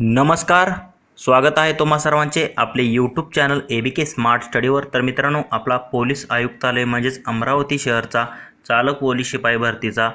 नमस्कार स्वागत आहे तुम्हा सर्वांचे आपले YouTube channel A B K smart स्टडीवर तर मित्रांनो आपला पोलीस आयुक्तालय म्हणजेच अमरावती शहरचा चालक पोलीस शिपाई भरतीचा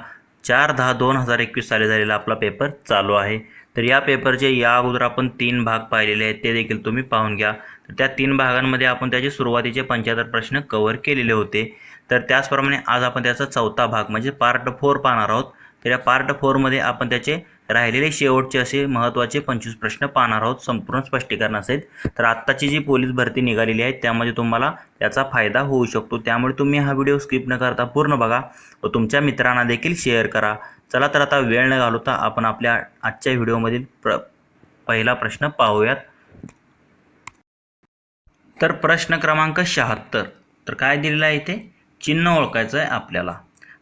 चार दहा दोन हजार एकवीस साली झालेला आपला पेपर चालू आहे. तर या पेपरचे या अगोदर आपण तीन भाग पाहिलेले आहेत ते देखील तुम्ही पाहून घ्या. तर त्या तीन भागांमध्ये आपण त्याचे सुरुवातीचे पंच्याहत्तर प्रश्न कव्हर केलेले होते. तर त्याचप्रमाणे आज आपण त्याचा चौथा भाग म्हणजे पार्ट फोर पाहणार आहोत. तर या पार्ट फोरमध्ये आपण त्याचे राहिलेले शेवटचे असे महत्त्वाचे पंचवीस प्रश्न पाहणार आहोत. संपूर्ण स्पष्टीकरणासहित तर आत्ताची जी पोलीस भरती निघालेली आहे त्यामध्ये तुम्हाला त्याचा फायदा होऊ शकतो. त्यामुळे तुम्ही हा व्हिडिओ स्किप न करता पूर्ण बघा व तुमच्या मित्रांना देखील शेअर करा. चला तर आता वेळ न घालवता आपण आपल्या आजच्या व्हिडिओमधील प्र पहिला प्रश्न पाहूयात. तर प्रश्न क्रमांक शहात्तर. तर काय दिलेला आहे इथे? चिन्ह ओळखायचं आहे आपल्याला.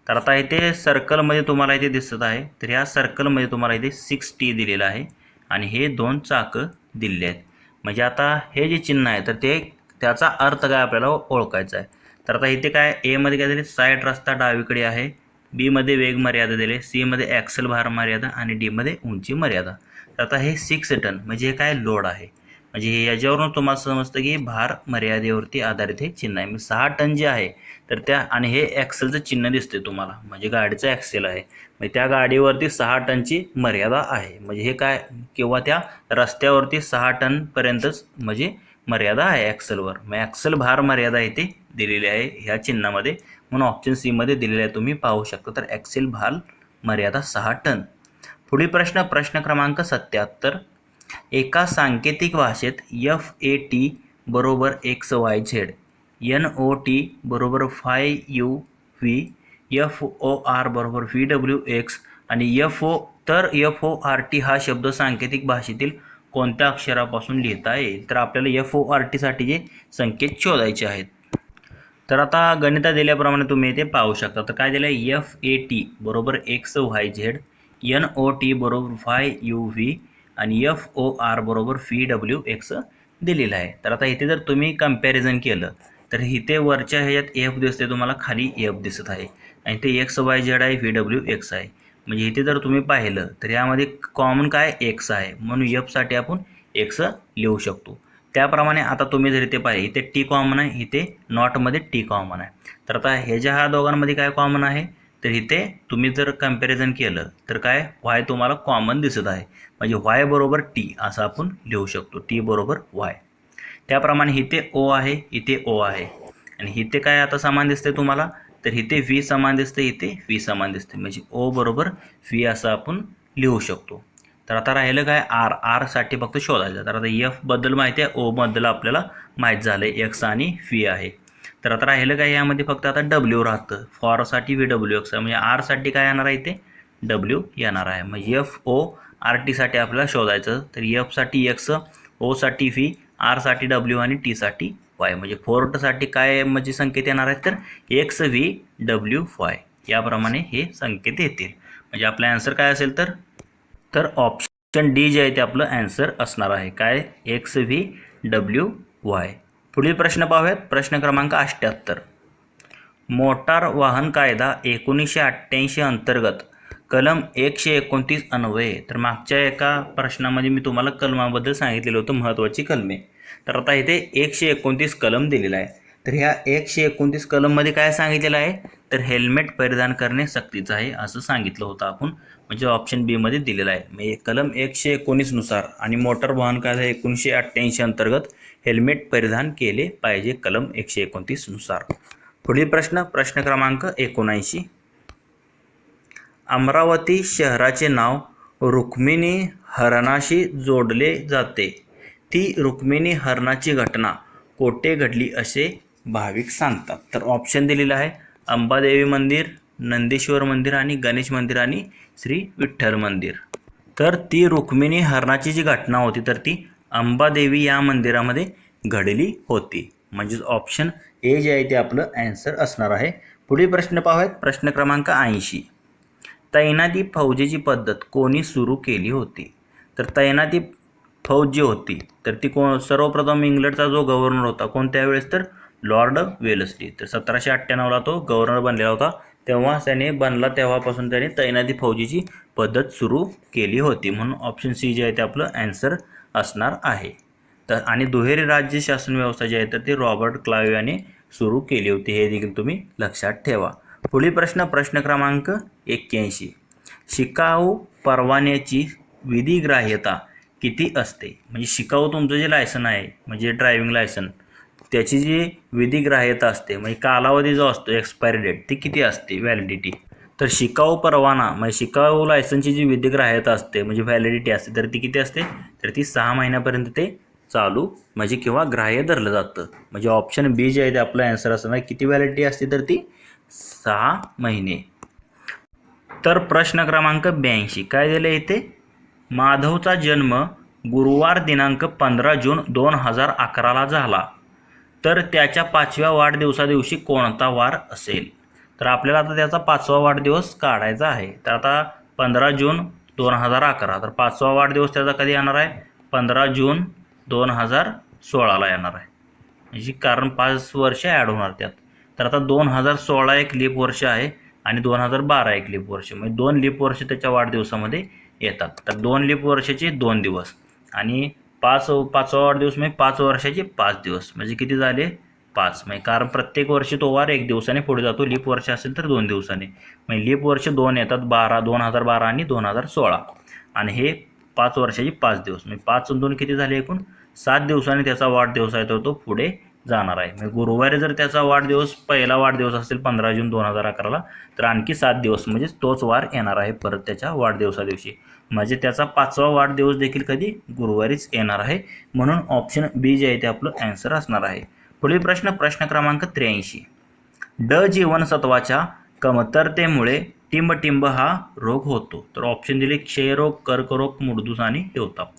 तर आता इथे सर्कलमध्ये तुम्हाला इथे दिसत आहे. तर ह्या सर्कलमध्ये तुम्हाला इथे सिक्स टी दिलेलं आहे. आणि हे दोन चाकं दिलेले आहेत. म्हणजे आता हे जे चिन्ह आहे तर ते त्याचा अर्थ काय आपल्याला ओळखायचा आहे. तर आता इथे काय एमध्ये काय दिले? साईड रस्ता डावीकडे आहे. बीमध्ये वेग मर्यादा दिले. सीमध्ये ॲक्सल भार मर्यादा आणि डीमध्ये उंची मर्यादा. तर आता हे सिक्स टन म्हणजे हे काय लोड आहे? म्हणजे हे याच्यावरून तुम्हाला समजतं की भार मर्यादेवरती आधारित हे चिन्ह आहे. म्हणजे सहा टन जे आहे तर त्या आणि हे ॲक्सेलचं चिन्ह दिसते तुम्हाला. म्हणजे गाडीचं ॲक्सेल आहे. म्हणजे त्या गाडीवरती सहा टनची मर्यादा आहे. म्हणजे हे काय? किंवा त्या रस्त्यावरती सहा टनपर्यंतच म्हणजे मर्यादा आहे ॲक्सेलवर मग ॲक्सेल भार मर्यादा इथे दिलेली आहे ह्या चिन्हामध्ये. म्हणून ऑप्शन सीमध्ये दिलेले आहे तुम्ही पाहू शकता. तर ॲक्सेल भार मर्यादा सहा टन. पुढील प्रश्न प्रश्न क्रमांक सत्याहत्तर. एका सांकेतिक भाषेत एफ ए टी बरोबर X Y Z N O T बरोबर phi U V F O R बरोबर व्ही डब्ल्यू एक्स आणि एफ ओ तर एफ ओ आर टी हा शब्द सांकेतिक भाषेतील कोणत्या अक्षरापासून लिहिता येईल? तर आपल्याला एफ ओ आर टीसाठी जे संकेत शोधायचे आहेत. तर आता गणिता दिल्याप्रमाणे तुम्ही ते पाहू शकता. तर काय दिलं आहे एफ ए टी बरोबर X Y Z N O T बरोबर फाय यू व्ही आणि एफ ओ आर बरोबर व्ही डब्ल्यू एक्स दिलेलं आहे. तर आता इथे जर तुम्ही कंपॅरिझन केलं तर इथे वरच्या ह्याच्यात एफ दिसते तुम्हाला खाली एफ दिसत आहे. आणि ते एक्स वाय झेड आहे व्ही डब्ल्यू एक्स आहे. म्हणजे इथे जर तुम्ही पाहिलं तर यामध्ये कॉमन काय? एक्स आहे. म्हणून एफसाठी आपण एक्स लिहू शकतो. त्याप्रमाणे आता तुम्ही जर इथे पाहिले इथे टी कॉमन आहे इथे नॉटमध्ये टी कॉमन आहे. तर आता ह्याच्या ह्या दोघांमध्ये काय कॉमन आहे? तर इथे तुम्ही जर कंपॅरिझन केलं तर काय? वाय तुम्हाला कॉमन दिसत आहे. म्हणजे वाय बरोबर टी असं आपण लिहू शकतो. टी बरोबर वाय त्याप्रमाणे इथे ओ आहे इथे ओ आहे. आणि इथे काय आता समान दिसते तुम्हाला? तर इथे व्ही समान दिसते इथे व्ही समान दिसते म्हणजे ओ बरोबर व्ही असं आपण लिहू शकतो. तर आता राहिलं काय? आर आरसाठी फक्त शोधायचं. तर आता एफबद्दल माहिती आहे ओबद्दल आपल्याला माहीत झालं आहे एक्स आणि व्ही आहे. तर आता राहिलं काय? यामध्ये फक्त आता डब्ल्यू राहतं. फॉरसाठी व्ही डब्ल्यू एक्स म्हणजे आरसाठी काय येणार आहे इथे? डब्ल्यू येणार आहे. मग एफ ओ आर टीसाठी आपल्याला शोधायचं. तर एफसाठी एक्स ओसाठी व्ही आरसाठी डब्ल्यू आणि टीसाठी वाय म्हणजे फोर्टसाठी काय म्हणजे संकेत येणार आहेत तर एक्स व्ही डब्ल्यू वाय याप्रमाणे हे संकेत येतील. म्हणजे आपला ॲन्सर काय असेल तर? तर ऑप्शन डी जे आहे ते आपलं ॲन्सर असणार आहे. काय? एक्स व्ही डब्ल्यू वाय पुढील प्रश्न पाहूयात. प्रश्न क्रमांक अठ्ठ्याहत्तर मोटार वाहन कायदा एकोणीसशे अठ्ठ्याऐंशी अंतर्गत कलम एकशे एकोणतीस अन्वये. तर मागच्या एका प्रश्नामध्ये मी तुम्हाला कलमाबद्दल सांगितलेलं होतं महत्त्वाची कलमे. तर आता इथे एकशे एकोणतीस कलम दिलेला आहे. तर ह्या एकशे एकोणतीस कलममध्ये काय सांगितलेलं आहे? तर हेल्मेट परिधान करणे सक्तीचं आहे असं सांगितलं होतं आपण. म्हणजे ऑप्शन बीमध्ये दिलेलं आहे. म्हणजे कलम एकशे एकोणीसनुसार आणि मोटर वाहन कायदा एकोणीसशे अठ्ठ्याऐंशी अंतर्गत हेल्मेट परिधान केले पाहिजे कलम एकशे एकोणतीसनुसार पुढील प्रश्न प्रश्न क्रमांक एकोणऐंशी. अमरावती शहराचे नाव रुक्मिणी हरणाशी जोडले जाते. ती रुक्मिणी हरणाची घटना कोठे घडली असे भाविक सांगतात. तर ऑप्शन दिलेलं आहे अंबादेवी मंदिर नंदेश्वर मंदिर आणि गणेश मंदिर आणि श्री विठ्ठल मंदिर. तर ती रुक्मिणी हरणाची जी घटना होती तर ती अंबादेवी या मंदिरामध्ये घडली होती. म्हणजेच ऑप्शन ए जे आहे ते आपलं ॲन्सर असणार आहे. पुढील प्रश्न पाहूयात. प्रश्न क्रमांक ऐंशी. तैनाती फौजेची पद्धत कोणी सुरू केली होती? तर तैनाती फौज जी होती तर ती कोण? सर्वप्रथम इंग्लंडचा जो गव्हर्नर होता कोणत्या वेळेस तर लॉर्ड वेलस्ली तर सतराशे अठ्ठ्याण्णवला तो गव्हर्नर बनलेला होता. तेव्हा त्याने बनला तेव्हापासून त्याने तैनाती फौजीची पद्धत सुरू केली होती म्हणून ऑप्शन सी जे आहे ते आपलं ॲन्सर असणार आहे. तर आणि दुहेरी राज्य शासन व्यवस्था जी आहे तर ती रॉबर्ट क्लाव्ह याने सुरू केली होती. हे देखील तुम्ही लक्षात ठेवा. पुढील प्रश्न प्रश्न क्रमांक एक्क्याऐंशी. शिकाऊ परवान्याची विधिग्राह्यता किती असते? म्हणजे शिकाऊ तुमचं जे लायसन आहे म्हणजे ड्रायव्हिंग लायसन त्याची जी विधिग्राह्यता असते म्हणजे कालावधी जो असतो एक्सपायरी डेट ती किती असते? व्हॅलिडिटी तर शिकाऊ परवाना म्हणजे शिकाऊ लायसनची जी विधिग्राह्यता असते म्हणजे व्हॅलिडिटी असते तर ती किती असते? तर ती सहा महिन्यापर्यंत ते चालू म्हणजे किंवा ग्राह्य धरलं जातं. म्हणजे ऑप्शन बी जे आहे ते आपलं ॲन्सर असणार किती व्हॅलिडिटी असते तर ती सहा महिने. तर प्रश्न क्रमांक ब्याऐंशी. काय दिलं इथे? माधवचा जन्म गुरुवार दिनांक पंधरा जून दोन हजार अकराला झाला. तर त्याच्या पाचव्या वाढदिवसादिवशी कोणता वार असेल? तर आपल्याला आता त्याचा पाचवा वाढदिवस काढायचा आहे. तर आता पंधरा जून दोन हजार अकरा. तर पाचवा वाढदिवस त्याचा कधी येणार आहे? पंधरा जून दोन हजार सोळाला येणार आहे. म्हणजे कारण पाच वर्ष ॲड होणार त्यात. तर आता दोन हजार सोळा एक लीप वर्ष आहे आणि दोन हजार बारा एक लीप वर्ष. म्हणजे दोन लीप वर्ष त्याच्या वाढदिवसामध्ये येतात. तर दोन लीप वर्षाचे दोन दिवस आणि पाच पाचवा वाढदिवस म्हणजे पाच वर्षाचे पाच दिवस. म्हणजे किती झाले? पाच. म्हणजे कारण प्रत्येक वर्षी तो वार एक दिवसाने पुढे जातो. लीप वर्ष असेल तर दोन दिवसाने. म्हणजे लीप वर्ष दोन येतात. बारा दोन हजार बारा आणि दोन हजार सोळा. आणि हे पाच वर्षाचे पाच दिवस. म्हणजे पाच दोन किती झाले एकूण? सात दिवसांनी त्याचा वाढदिवस आहे तर तो पुढे जाणार आहे. म्हणजे गुरुवारी जर त्याचा वाढदिवस पहिला वाढदिवस असेल पंधरा जून दोन हजार अकराला तर आणखी सात दिवस म्हणजे तोच वार येणार आहे परत त्याच्या वाढदिवसा दिवशी. म्हणजे त्याचा पाचवा वाढदिवस देखील कधी? गुरुवारीच येणार आहे. म्हणून ऑप्शन बी जे आहे ते आपलं ॲन्सर असणार आहे. पुढील प्रश्न प्रश्न क्रमांक त्र्याऐंशी. ड जीवनसत्वाच्या कमतरतेमुळे टिंबटिंब हा रोग होतो. तर ऑप्शन दिले क्षयरोग कर्करोग मुडदूस आणि हिवताप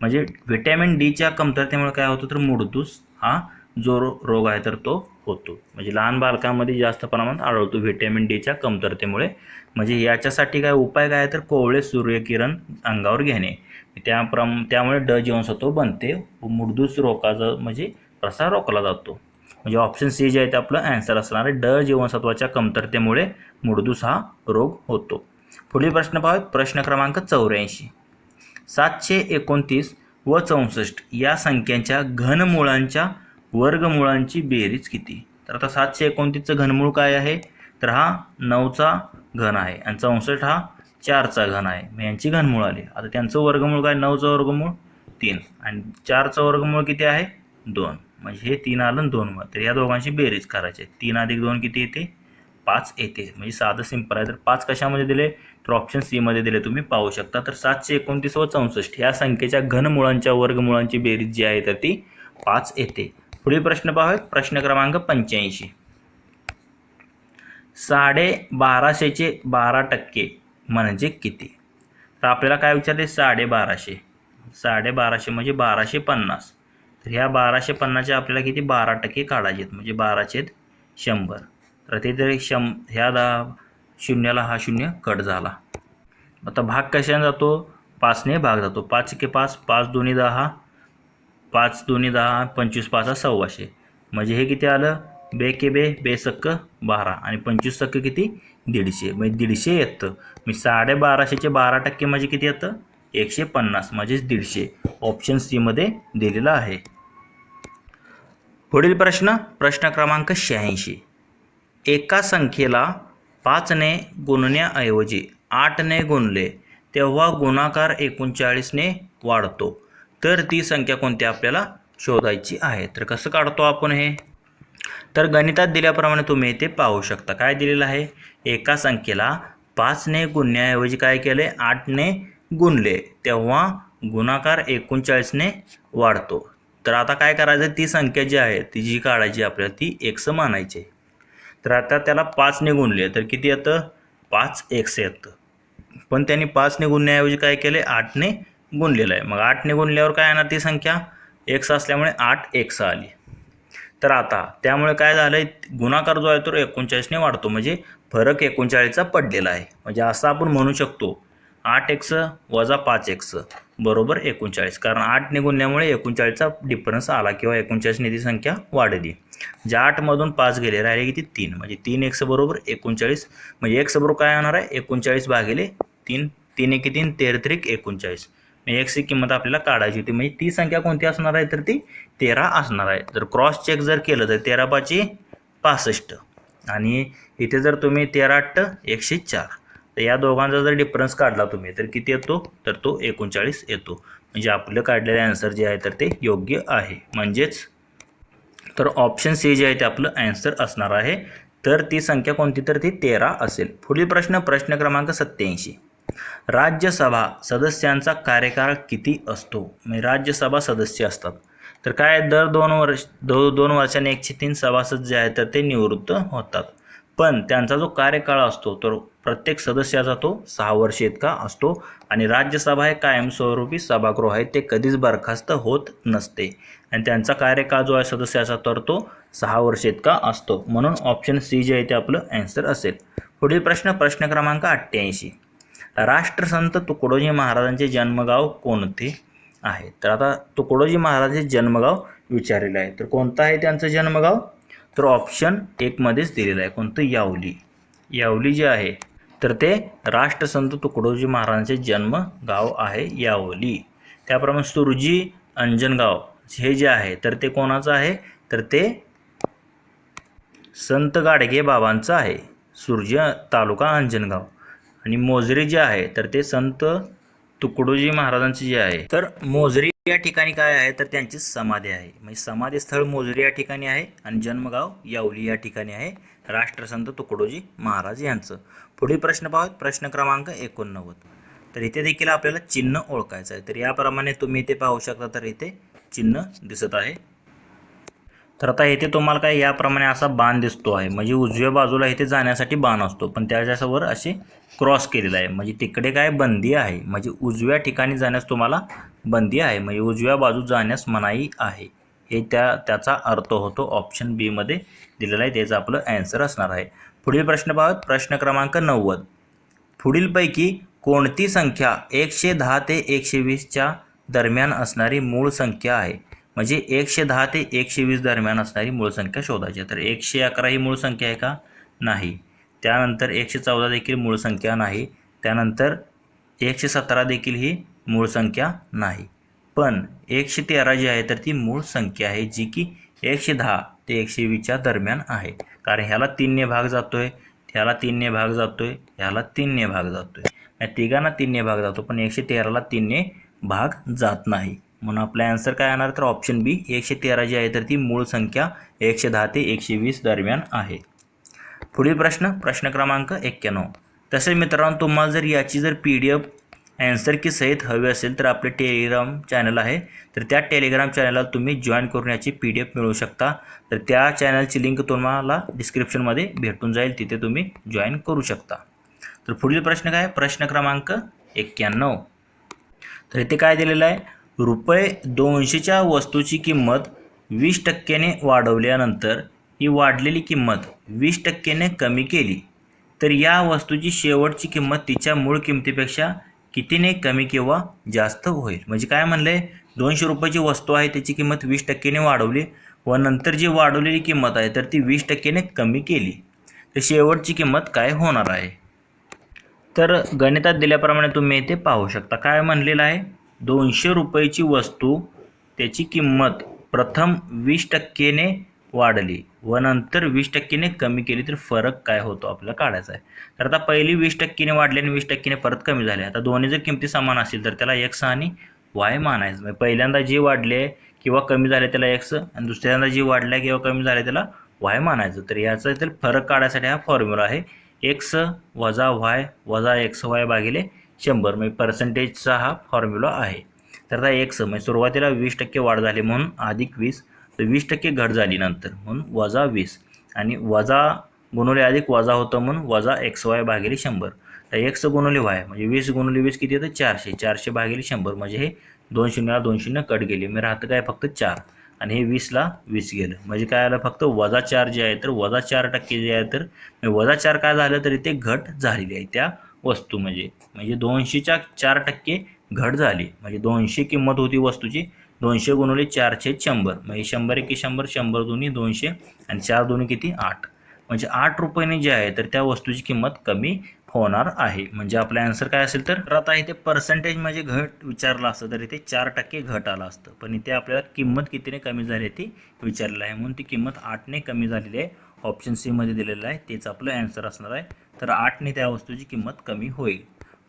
म्हणजे व्हिटॅमिन डीच्या कमतरतेमुळे काय होतं? तर मुडदूस हा जो रोग आहे तर तो होतो. म्हणजे लहान बालकांमध्ये जास्त प्रमाणात आढळतो व्हिटॅमिन डीच्या कमतरतेमुळे. म्हणजे याच्यासाठी काय उपाय काय तर कोवळे सूर्यकिरण अंगावर घेणे. त्याप्रम त्यामुळे ड जीवनसत्व बनते. व मुडदूस रोगाचा म्हणजे प्रसार रोखला जातो. म्हणजे ऑप्शन सी जे आहे ते आपलं ॲन्सर असणार आहे. ड जीवनसत्वाच्या कमतरतेमुळे मुडदूस हा रोग होतो. पुढील प्रश्न पाहूया. प्रश्न क्रमांक चौऱ्याऐंशी. सातशे एकोणतीस व चौसष्ट या संख्यांच्या घनमुळांच्या वर्गमुळांची बेरीज किती? तर आता सातशे एकोणतीसचं घनमूळ काय आहे? तर हा नऊचा घन आहे आणि चौसष्ट हा चारचा घन आहे. मग यांची घनमूळ आली. आता त्यांचं वर्गमूळ काय? नऊचं वर्गमूळ तीन. आणि चारचं वर्गमूळ किती आहे? दोन. म्हणजे हे तीन आलं आणि दोन मग. तर या दोघांची बेरीज करायची आहे. तीन अधिक दोन किती येते? पाच येते. म्हणजे साधं सिंपल आहे. तर पाच कशामध्ये दिले? तर ऑप्शन सीमध्ये दिले. तुम्ही पाहू शकता. तर सातशे एकोणतीस व चौसष्ट ह्या संख्येच्या घनमुळांच्या वर्गमुळांची बेरीज जी आहे तर ती पाच येते. पुढील प्रश्न पाहूयात. प्रश्न क्रमांक पंच्याऐंशी. साडे बाराशेचे बारा टक्के म्हणजे किती? तर आपल्याला काय विचारते? साडे बाराशे. साडे बाराशे म्हणजे बाराशे पन्नास. तर ह्या बाराशे पन्नासचे आपल्याला किती? बारा टक्के काढायचे आहेत. म्हणजे बाराशे शंभर. तर ते तरी शं ह्या दहा शून्याला हा शून्य कट झाला. आता भाग कशाने जातो? पाचने भाग जातो. पाच एके पाच पाच दोन्ही दहा पाच दोन्ही दहा पंचवीस पाच हा सव्वाशे. म्हणजे हे किती आलं? बे के बे बे सक्क बारा. आणि पंचवीस सक्क किती? दीडशे. म्हणजे दीडशे येतं. मी साडे बाराशेचे बारा टक्के म्हणजे किती येतं? एकशे पन्नास. म्हणजेच दीडशे. ऑप्शन सीमध्ये दिलेलं आहे. पुढील प्रश्न प्रश्न क्रमांक शहाऐंशी. एका संख्येला पाचने गुणण्याऐवजी आठने गुणले तेव्हा गुणाकार एकोणचाळीसने वाढतो. तर ती संख्या कोणती आपल्याला शोधायची आहे? तर कसं काढतो आपण हे? तर गणितात दिल्याप्रमाणे तुम्ही ते पाहू शकता. काय दिलेलं आहे? एका संख्येला पाचने गुणण्याऐवजी काय केले? आठने गुणले. तेव्हा गुणाकार एकोणचाळीसने वाढतो. तर आता काय करायचं? ती संख्या जी आहे ती जी काढायची आपल्याला ती एक्स मानायची तर आता त्याला पाचने गुणले. तर किती येतं? पाच एक्स येतं. पण त्यांनी पाचने गुणण्याऐवजी काय केले? आठने गुणलेलं आहे. मग आठने गुणल्यावर काय येणार ती संख्या? एक्स असल्यामुळे आठ एक्स आली. तर आता त्यामुळे काय झालं आहे गुणाकार जो आहे तो एकोणचाळीसने वाढतो. म्हणजे फरक एकोणचाळीसचा पडलेला आहे. म्हणजे असं आपण म्हणू शकतो. आठ एक्स वजा पाच एक्स बरोबर एकोणचाळीस. कारण आठने गुणल्यामुळे एकोणचाळीसचा डिफरन्स आला किंवा एकोणचाळीसने ती संख्या वाढली. ज्या आठमधून पाच गेले राहिले किती? तीन. म्हणजे तीन एक्स बरोबर एकोणचाळीस. म्हणजे एक्स बरोबर काय होणार आहे? एकोणचाळीस भागिले तीन. तीन एक तीन तेरत्रिक एकोणचाळीस. एक्सची किंमत आपल्याला काढायची होती. म्हणजे ती संख्या कोणती असणार आहे? तर ती तेरा असणार आहे. जर क्रॉस चेक जर केलं तर तेरा पाचशे पासष्ट. आणि इथे जर तुम्ही तेरा अट्ट एकशे चार तर या दोघांचा जर डिफरन्स काढला तुम्ही तर किती येतो? तर तो एकोणचाळीस येतो. म्हणजे आपलं काढलेलं आन्सर जे आहे तर ते योग्य आहे. म्हणजेच तर ऑप्शन सी जे आहे ते आपलं ॲन्सर असणार आहे. तर ती संख्या कोणती? तर ती तेरा असेल. पुढील प्रश्न प्रश्न क्रमांक सत्याऐंशी राज्यसभा सदस्यांचा कार्यकाळ किती असतो? म्हणजे राज्यसभा सदस्य असतात. तर काय दर दोन वर्ष दो दोन वर्षाने एकशे तीन सभासद जे आहेत तर ते निवृत्त होतात. पण त्यांचा जो कार्यकाळ असतो तर प्रत्येक सदस्याचा तो सहा वर्ष इतका असतो आणि राज्यसभा हे कायमस्वरूपी सभागृह आहे ते कधीच बरखास्त होत नसते. आणि त्यांचा कार्यकाळ जो आहे सदस्याचा तर तो सहा वर्ष इतका असतो. म्हणून ऑप्शन सी जे आहे ते आपलं ॲन्सर असेल. पुढील प्रश्न प्रश्न क्रमांक अठ्ठ्याऐंशी. राष्ट्रसंत तुकडोजी महाराजांचे जन्मगाव कोणते आहे? तर आता तुकडोजी महाराजांचे जन्मगाव विचारलेलं आहे. तर कोणतं आहे त्यांचं जन्मगाव? तर ऑप्शन एकमध्येच दिलेलं आहे. कोणतं? यावली. यावली जे आहे तर ते राष्ट्रसंत तुकडोजी महाराजांचे जन्मगाव आहे यावली. त्याप्रमाणे सुरजी अंजनगाव हे जे आहे तर ते कोणाचं आहे? तर ते संत गाडगे बाबांचं आहे. सुरजी तालुका अंजनगाव. आणि मोजरी जे आहे तर ते संत तुकडोजी महाराजांची जे आहे तर मोजरी या ठिकाणी काय आहे तर त्यांची समाधी आहे. म्हणजे समाधी स्थळ मोजरी या ठिकाणी आहे आणि जन्मगाव यावली या ठिकाणी आहे राष्ट्रसंत तुकडोजी महाराज यांचं. पुढील प्रश्न पाहूत प्रश्न क्रमांक एकोणनव्वद. तर इथे देखील आपल्याला चिन्ह ओळखायचं आहे. तर याप्रमाणे तुम्ही इथे पाहू शकता तर इथे चिन्ह दिसत आहे. तर आता येथे तुम्हाला काय याप्रमाणे असा बाण दिसतो आहे. म्हणजे उजव्या बाजूला इथे जाण्यासाठी बाण असतो. पण त्याच्यासमोर असे क्रॉस केलेला आहे. म्हणजे तिकडे काय बंदी आहे. म्हणजे उजव्या ठिकाणी जाण्यास तुम्हाला बंदी आहे. म्हणजे उजव्या बाजू जाण्यास मनाई आहे. हे त्या त्याचा अर्थ होतो ऑप्शन बीमध्ये दिलेला आहे. त्याचं आपलं ॲन्सर असणार आहे. पुढील प्रश्न पाहत प्रश्न क्रमांक नव्वद. पुढीलपैकी कोणती संख्या एकशे दहा ते एकशे वीसच्या दरम्यान असणारी मूळ संख्या आहे? म्हणजे एकशे दहा ते एकशे वीस दरम्यान असणारी मूळ संख्या शोधायची आहे. तर एकशे अकरा ही मूळ संख्या आहे का? नाही. त्यानंतर एकशे चौदा देखील मूळ संख्या नाही. त्यानंतर एकशे सतरा देखील ही मूळ संख्या नाही. पण एकशे तेरा जी आहे तर ती मूळ संख्या आहे जी की एकशे दहा ते एकशे वीसच्या दरम्यान आहे. कारण ह्याला तीनने भाग जातो आहे ह्याला तीनने भाग जातो आहे ह्याला तीनने भाग जातो आहे तिघांना तीनने भाग जातो पण एकशे तेराला तीनने भाग जात नाही. म्हणून आपला आन्सर काय येणार? तर ऑप्शन बी एकशे तेरा जी आहे तर ती मूळ संख्या एकशे दहा ते एकशे वीस दरम्यान आहे. पुढील प्रश्न प्रश्न क्रमांक एक्क्याण्णव. तसेच मित्रांनो तुम्हाला जर याची जर पी डी एफ ॲन्सर की सहित हवी असेल तर आपले टेलिग्राम चॅनल आहे. तर त्या टेलिग्राम चॅनलला तुम्ही जॉईन करून याची पी डी एफ मिळवू शकता. तर त्या चॅनलची लिंक तुम्हाला डिस्क्रिप्शनमध्ये भेटून जाईल. तिथे तुम्ही जॉईन करू शकता. तर पुढील प्रश्न काय? प्रश्न क्रमांक एक्क्याण्णव. तर इथे काय दिलेलं आहे? रुपये दोनशेच्या वस्तूची किंमत वीस टक्क्याने वाढवल्यानंतर ही वाढलेली किंमत वीस टक्क्याने कमी केली. तर या वस्तूची शेवटची किंमत तिच्या मूळ किमतीपेक्षा कितीने कमी किंवा जास्त होईल? म्हणजे काय म्हणलं आहे दोनशे रुपयाची वस्तू आहे त्याची किंमत वीस टक्क्याने वाढवली व नंतर जी वाढवलेली किंमत आहे तर ती वीस टक्क्याने कमी केली. तर शेवटची किंमत काय होणार आहे? तर गणितात दिल्याप्रमाणे तुम्ही इथे पाहू शकता. काय म्हणलेलं आहे? दोनशे रुपयाची वस्तू त्याची किंमत प्रथम वीस टक्केने वाढली व नंतर वीस टक्केने कमी केली तर फरक काय होतो आपल्याला काढायचा आहे. तर आता पहिली वीस टक्केने वाढली आणि वीस टक्केने परत कमी झाले. आता दोन्ही जर किमती समान असतील तर त्याला एक्स आणि वाय मानायचं. म्हणजे पहिल्यांदा जे वाढले किंवा कमी झाले त्याला एक्स आणि दुसऱ्यांदा जे वाढले किंवा कमी झाले त्याला वाय मानायचं. तर याचा फरक काढायसाठी हा फॉर्म्युला आहे. एक्स वजा व्हाय वजा एक्स वाय भागिले शंभर म्हणजे पर्सेंटेजचा हा फॉर्म्युला आहे. तर आता एक म्हणजे सुरुवातीला वीस टक्के वाढ झाली म्हणून अधिक वीस तर वीस टक्के घट झाली नंतर म्हणून वजा वीस. आणि वजा गुणवले अधिक वजा होतं म्हणून वजा एक्स वाय भागिले शंभर. तर एक्स गुणवले वाय म्हणजे वीस गुणवले वीस किती येतं? चारशे. चारशे भागिले शंभर म्हणजे हे दोन शून्यला दोन शून्य कट गेले. मी राहतं काय? फक्त चार. आणि हे वीसला वीस गेलं. म्हणजे काय आलं? फक्त वजा चार जे आहे तर वजा चार टक्के जे आहे तर वजा चार काय झालं? तरी ते घट झालेली आहे. त्या वस्तू म्हणजे म्हणजे दोनशेच्या चार टक्के घट झाली. म्हणजे दोनशे किंमत होती वस्तूची दोनशे गुणवले चारशे शंभर. म्हणजे शंभर एकी शंभर शंभर दोन्ही दोनशे आणि चार दोन्ही किती? आठ. म्हणजे आठ रुपयाने जे आहे तर त्या वस्तूची किंमत कमी होणार आहे. म्हणजे आपलं आन्सर काय असेल तर आता इथे पर्सेंटेज म्हणजे घट विचारलं असतं तर इथे चार टक्के घट आलं असतं. पण इथे आपल्याला किंमत कितीने कमी झाली आहे ती विचारलेलं आहे. म्हणून ती किंमत आठने कमी झालेली आहे. ऑप्शन सीमध्ये दिलेलं आहे तेच आपलं ॲन्सर असणार आहे. तर आठने त्या वस्तूची किंमत कमी होईल.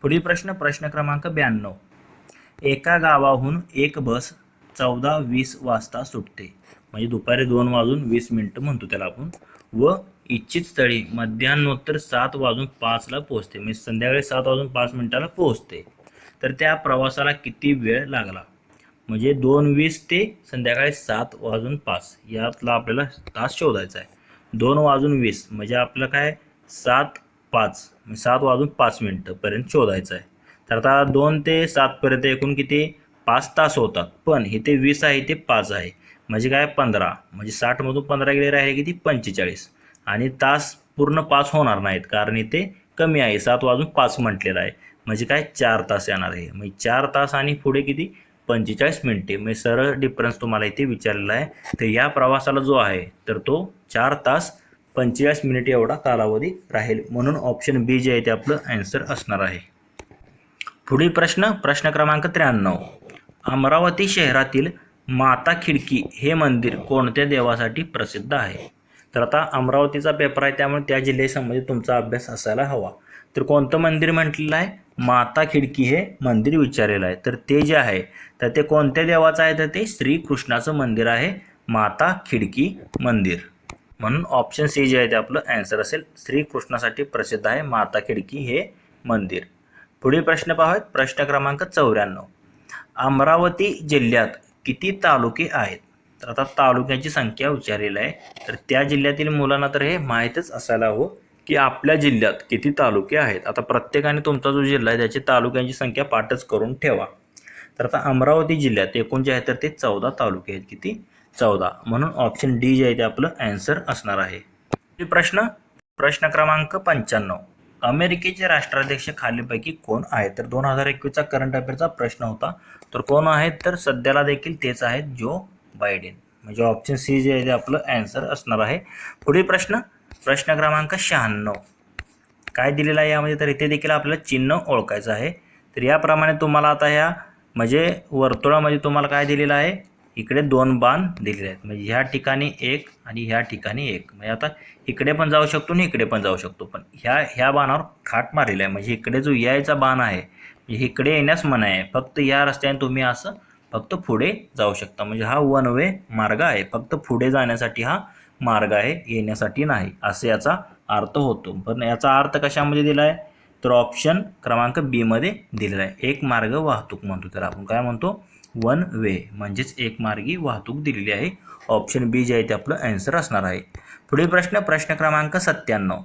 पुढील प्रश्न प्रश्न क्रमांक ब्याण्णव. एका गावाहून एक बस चौदा वीस वाजता सुटते. म्हणजे दुपारी दोन वाजून वीस मिनटं म्हणतो त्याला आपण. व इच्छित स्थळी मध्यान्नोत्तर सात वाजून पाचला पोहोचते. म्हणजे संध्याकाळी सात वाजून पाच मिनिटाला पोहोचते. तर त्या प्रवासाला किती वेळ लागला? म्हणजे दोन वीस ते संध्याकाळी सात वाजून पाच. यातला आपल्याला तास शोधायचा आहे. दोन वाजून वीस म्हणजे आपलं काय? सात पाच म्हणजे सात वाजून पाच मिनटंपर्यंत शोधायचं आहे. तर आता दोन ते सातपर्यंत एकूण किती? पाच तास होतात. पण इथे वीस आहे ते पाच आहे. म्हणजे काय? पंधरा. म्हणजे साठमधून पंधरा गेले राहिले किती? पंचेचाळीस. आणि तास पूर्ण पाच होणार नाहीत कारण इथे कमी आहे. सात वाजून पाच म्हटलेलं आहे. म्हणजे काय? चार तास येणार आहे. म्हणजे चार तास आणि पुढे किती? पंचेचाळीस मिनिटे. म्हणजे सरळ डिफरन्स तुम्हाला इथे विचारलेला आहे. तर या प्रवासाला जो आहे तर तो चार तास पंचेचाळीस मिनिट एवढा कालावधी राहील. म्हणून ऑप्शन बी जे आहे ते आपलं ॲन्सर असणार आहे. पुढील प्रश्न प्रश्न क्रमांक त्र्याण्णव. अमरावती शहरातील माता खिडकी हे मंदिर कोणत्या देवासाठी प्रसिद्ध आहे? तर आता अमरावतीचा पेपर आहे त्यामुळे त्या जिल्ह्यासंबंधी तुमचा अभ्यास असायला हवा. तर कोणतं मंदिर म्हटलेलं आहे? माता खिडकी हे मंदिर विचारलेलं आहे. तर ते जे आहे तर ते कोणत्या देवाचं आहे? तर ते श्रीकृष्णाचं मंदिर आहे. माता खिडकी मंदिर. म्हणून ऑप्शन सी जे आहे ते आपलं ॲन्सर असेल. श्रीकृष्णासाठी प्रसिद्ध आहे माता खिडकी हे मंदिर. पुढील प्रश्न पाहूयात. प्रश्न क्रमांक चौऱ्याण्णव. अमरावती जिल्ह्यात किती तालुके आहेत? तर आता तालुक्यांची संख्या विचारलेली आहे. तर त्या जिल्ह्यातील मुलांना तर हे माहीतच असायला हवं की आपल्या जिल्ह्यात किती तालुके आहेत. आता प्रत्येकाने तुमचा जो जिल्हा आहे त्याची तालुक्यांची संख्या पाठच करून ठेवा. तर आता अमरावती जिल्ह्यात एकूण जे आहे तर ते चौदा तालुके आहेत. किती? चौदा. म्हणून ऑप्शन डी जे आहे ते आपलं आन्सर असणार आहे. प्रश्न प्रश्न क्रमांक पंच्याण्णव. अमेरिकेचे राष्ट्राध्यक्ष खालीलपैकी कोण आहे तर दोन हजार एकवीसचा करंट अफेअरचा प्रश्न होता. तर कोण आहेत? तर सध्याला देखील तेच आहेत जो बायडेन म्हणजे ऑप्शन सी जे आहे ते आपलं ॲन्सर असणार आहे. पुढील प्रश्न प्रश्न क्रमांक शहाण्णव. काय दिलेलं आहे यामध्ये? तर इथे देखील आपल्याला चिन्ह ओळखायचं आहे. तर याप्रमाणे तुम्हाला आता ह्या म्हणजे वर्तुळामध्ये तुम्हाला काय दिलेलं आहे? इकडे दोन बाण दिलेले आहेत. म्हणजे ह्या ठिकाणी एक आणि ह्या ठिकाणी एक. म्हणजे आता इकडे पण जाऊ शकतो आणि इकडे पण जाऊ शकतो. पण ह्या ह्या बाणावर खाट मारलेला आहे. म्हणजे इकडे जो यायचा बाण आहे म्हणजे इकडे येण्यास मना आहे. फक्त या रस्त्याने तुम्ही असं फक्त पुढे जाऊ शकता. म्हणजे हा वन वे मार्ग आहे. फक्त पुढे जाण्यासाठी हा मार्ग आहे येण्यासाठी नाही. असे याचा अर्थ होतो. पण याचा अर्थ कशामध्ये दिला आहे तर ऑप्शन क्रमांक बीमध्ये दिलेला आहे. एक मार्ग वाहतूक म्हणतो. तर आपण काय म्हणतो? वन वे म्हणजेच एक मार्गी वाहतूक दिलेली आहे. ऑप्शन बी जे आहे ते आपलं ॲन्सर असणार आहे. पुढील प्रश्न प्रश्न क्रमांक सत्त्याण्णव.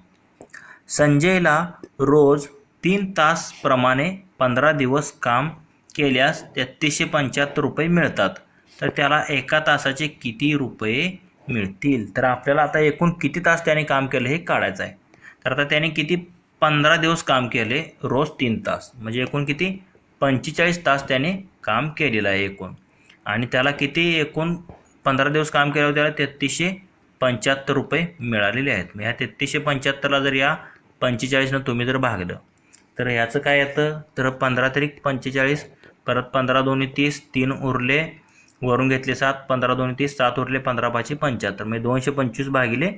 संजयला रोज तीन तासप्रमाणे पंधरा दिवस काम केल्यास तेहतीसशे पंच्याहत्तर रुपये मिळतात. तर त्याला एका तासाचे किती रुपये मिळतील? तर आपल्याला आता एकूण किती तास त्याने काम केलं हे काढायचं आहे. तर आता त्याने किती पंधरा दिवस काम केले? रोज तीन तास. म्हणजे एकूण किती? पंचेचाळीस तास त्याने काम केलेलं आहे एकूण. आणि त्याला किती एकूण पंधरा दिवस काम केल्यावर त्याला तेहतीसशे पंच्याहत्तर रुपये मिळालेले आहेत. मग ह्या तेहतीसशे पंच्याहत्तरला जर या पंचेचाळीसनं तुम्ही जर भागलं तर ह्याचं काय येतं? तर पंधरा तरीक पंचेचाळीस परत पंधरा दोन्ही तीस तीन उरले वरून घेतले सात पंधरा दोन्ही तीस सात उरले पंधरा पाचशे पंच्याहत्तर. म्हणजे दोनशे पंचवीस भागिले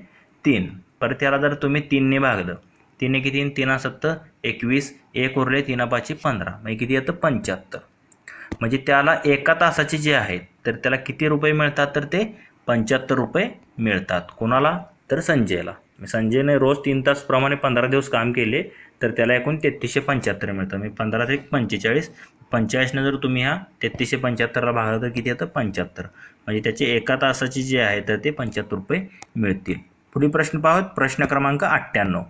तीन. परत त्याला जर तुम्ही तीनने भागलं तिने किती तीन तीना एकवीस एक उरले तीना पाचशे पंधरा. म्हणजे किती येतं? पंच्याहत्तर. म्हणजे त्याला एका तासाचे जे आहेत तर त्याला किती रुपये मिळतात? तर ते पंच्याहत्तर रुपये मिळतात. कोणाला? तर संजयला. म्हणजे संजयने रोज तीन तासप्रमाणे पंधरा दिवस काम केले तर त्याला एकूण तेहतीसशे पंच्याहत्तर मिळतं. म्हणजे पंधरा ते पंचेचाळीस. पंचेचाळीसनं जर तुम्ही ह्या तेहतीसशे पंच्याहत्तरला भागला तर किती येतं? पंच्याहत्तर. म्हणजे त्याचे एका तासाचे जे आहे तर ते पंच्याहत्तर रुपये मिळतील. पुढील प्रश्न पाहूत प्रश्न क्रमांक अठ्ठ्याण्णव.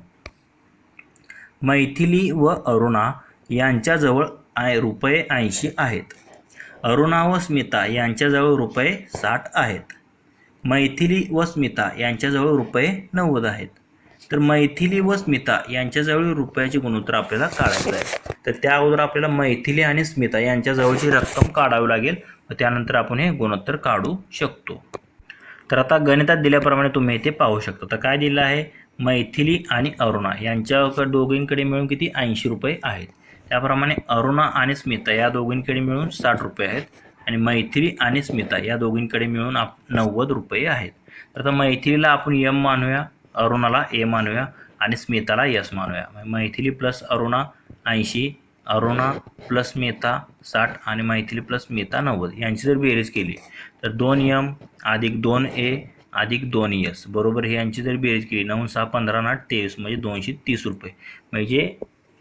मैथिली व अरुणा यांच्याजवळ आय रुपये ऐंशी आहेत. अरुणा व स्मिता यांच्याजवळ रुपये साठ आहेत. मैथिली व स्मिता यांच्याजवळ रुपये नव्वद आहेत. तर मैथिली व स्मिता यांच्याजवळ रुपयाचे गुणोत्तर आपल्याला काढायचं आहे. तर त्या अगोदर आपल्याला मैथिली आणि स्मिता यांच्याजवळची रक्कम काढावी लागेल. व त्यानंतर आपण हे गुणोत्तर काढू शकतो. तर आता गणितात दिल्याप्रमाणे तुम्ही इथे पाहू शकता. तर काय दिलं आहे? मैथिली आणि अरुणा यांच्या दोघींकडे मिळून किती? ऐंशी रुपये आहेत. त्याप्रमाणे अरुणा आणि स्मिता या दोघींकडे मिळून साठ रुपये आहेत आणि मैथिली आणि स्मिता या दोघींकडे मिळून आप नव्वद रुपये आहेत. तर आता मैथिलीला आपण यम मानूया अरुणाला ए मानूया आणि स्मिताला यस मानूया. मैथिली प्लस अरुणा ऐंशी अरुणा प्लस मेता साठ आणि मैथिली प्लस मेता नव्वद. यांची जर बेरीज केली तर दोन यम अधिक दोन ए अधिक दोन यस. बरोबर हे यांची जर बेरीज केली नऊ सहा पंधरा ना तेवीस म्हणजे दोनशे तीस रुपये. म्हणजे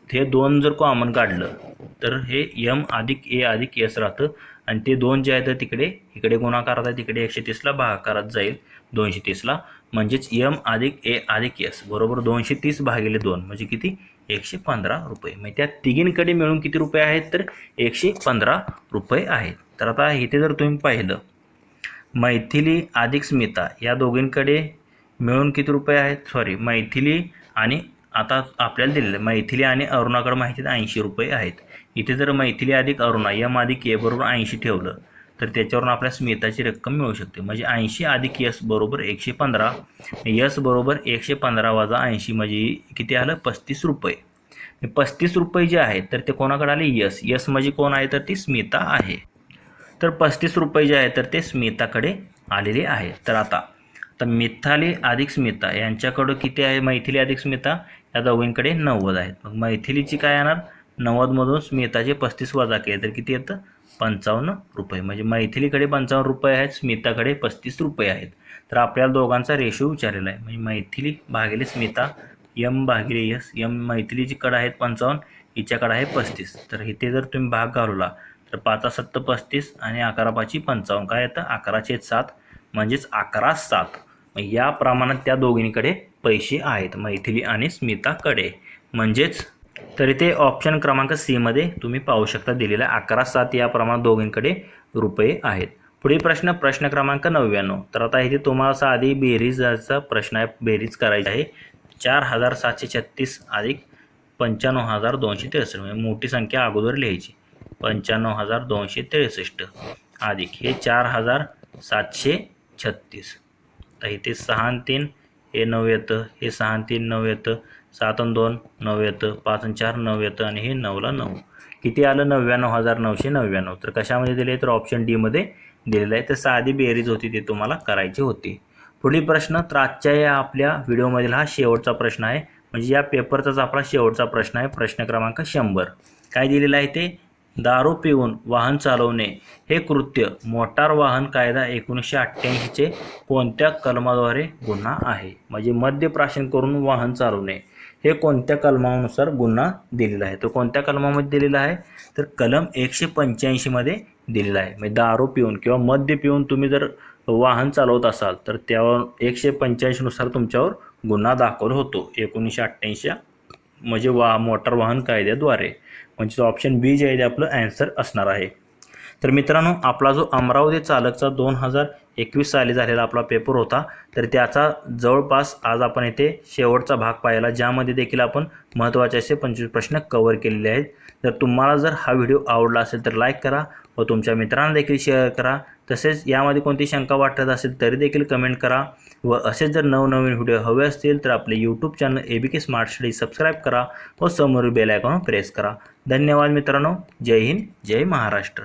हे दोन जर कॉमन काढलं तर हे यम अधिक ए अधिक यस राहतं. आणि ते दोन जे आहे तर तिकडे इकडे गुणाकारात आहे? तिकडे एकशे तीसला भागाकारात जाईल दोनशे तीसला. म्हणजेच यम अधिक ए अधिक यस बरोबर दोनशे तीस भागिले दोन म्हणजे किती? एकशे पंधरा रुपये. म्हणजे त्या तिघींकडे मिळून किती रुपये आहेत? तर एकशे पंधरा रुपये आहेत. तर आता इथे जर तुम्ही पाहिलं मैथिली अधिक स्मिता या दोघींकडे मिळून किती रुपये आहेत? सॉरी मैथिली आणि आता आपल्याला दिलेलं आहे मैथिली आणि अरुणाकडे माहिती ऐंशी रुपये आहेत. इथे जर मैथिली अधिक अरुणा यम अधिक ए बरोबर ऐंशी ठेवलं तर त्याच्यावरून आपल्या स्मिताची रक्कम मिळू शकते. म्हणजे ऐंशी अधिक यस बरोबर एकशे पंधरा यस बरोबर एकशे पंधरा वजा ऐंशी म्हणजे किती आलं? पस्तीस रुपये. पस्तीस रुपये जे आहेत तर ते कोणाकडे आले? यस. यस म्हणजे कोण आहे? तर ती स्मिता आहे. तर पस्तीस रुपये जे आहे तर ते स्मिताकडे आलेले आहे. तर आता तर मिथाली अधिक स्मिता यांच्याकडं किती आहे? मैथिली अधिक स्मिता या दोघींकडे नव्वद आहेत. मग मैथिलीची काय येणार? नव्वदमधून स्मिताचे पस्तीस वजा केले तर किती येतं? पंचावन्न रुपये. म्हणजे मैथिलीकडे पंचावन्न रुपये आहेत स्मिताकडे पस्तीस रुपये आहेत. तर आपल्याला दोघांचा रेशो विचारलेला आहे. म्हणजे मैथिली भागिले स्मिता यम भागिले यस यम मैथिलीची कडं आहेत पंचावन्न हिच्याकडं आहे पस्तीस. तर इथे जर तुम्ही भाग घालवला तर पाचा सत्त पस्तीस आणि अकरा पाची पंचावन्न. काय येतं? अकराचे सात म्हणजेच अकरा सात. मग या प्रमाणात त्या दोघींकडे पैसे आहेत मैथिली आणि स्मिताकडे. म्हणजेच तरी ते ऑप्शन क्रमांक सीमध्ये तुम्ही पाहू शकता दिलेला अकरा सात या प्रमाणात दोघींकडे रुपये आहेत. पुढील प्रश्न प्रश्न क्रमांक नव्याण्णव. तर आता इथे तुम्हाला साधी बेरीजचा प्रश्न आहे बेरीज करायचा आहे. चार हजार सातशे छत्तीस अधिक पंच्याण्णव हजार दोनशे त्रेसष्ट. म्हणजे मोठी संख्या अगोदर लिहायची. पंच्याण्णव हजार दोनशे त्रेसष्ट. अधिक हे चार हजार सातशे छत्तीस. तर इथे सहा आणि तीन हे नऊ येतं हे सहा आणि तीन नऊ येतं सात आणि दोन नऊ येतं पाच आणि चार नऊ येतं आणि हे नऊला नऊ. किती आलं? नव्याण्णव हजार नऊशे नव्याण्णव. तर कशामध्ये दिले? तर ऑप्शन डीमध्ये दिलेलं आहे. तर साधी बेरीज होती ते तुम्हाला करायची होती. पुढील प्रश्न तर आजच्या या आपल्या व्हिडिओमधील हा शेवटचा प्रश्न आहे. म्हणजे या पेपरचाच आपला शेवटचा प्रश्न आहे. प्रश्न क्रमांक शंभर. काय दिलेलं आहे ते? दारू पिऊन वाहन चालवणे हे कृत्य मोटार वाहन कायदा एकोणीसशे अठ्ठ्याऐंशीचे कोणत्या कलमाद्वारे गुन्हा आहे? म्हणजे मद्यप्राशन करून वाहन चालवणे हे कोणत्या कलमानुसार गुन्हा दिलेला आहे? तो कोणत्या कलमामध्ये दिलेला आहे? तर कलम एकशे पंच्याऐंशीमध्ये दिलेला आहे. म्हणजे दारू पिऊन किंवा मद्य पिऊन तुम्ही जर वाहन चालवत असाल तर त्यावर एकशे पंच्याऐंशीनुसार तुमच्यावर गुन्हा दाखल होतो. एकोणीसशे अठ्ठ्याऐंशी म्हणजे वा मोटार वाहन कायद्याद्वारे. म्हणजे ऑप्शन बी जे आहे ते आपलं ॲन्सर असणार आहे. तर मित्रांनो आपला जो अमरावती चालकचा दोन हजार एकवीस साली झालेला आपला पेपर होता तर त्याचा जवळपास आज आपण येथे शेवटचा भाग पाहिला ज्यामध्ये देखील आपण महत्त्वाचे असे पंचवीस प्रश्न कवर केलेले आहेत. जर तुम्हाला जर हा व्हिडिओ आवडला असेल तर लाईक करा व तुमच्या मित्रांना देखील शेअर करा. तसेच यामध्ये कोणती शंका वाटत असेल तरी देखील कमेंट करा. व असे जर नवनवीन व्हिडिओ हवे असतील तर आपले YouTube channel A B K smart study subscribe करा व समोर बेल आयकॉन प्रेस करा. धन्यवाद मित्रांनो. जय हिंद जय महाराष्ट्र.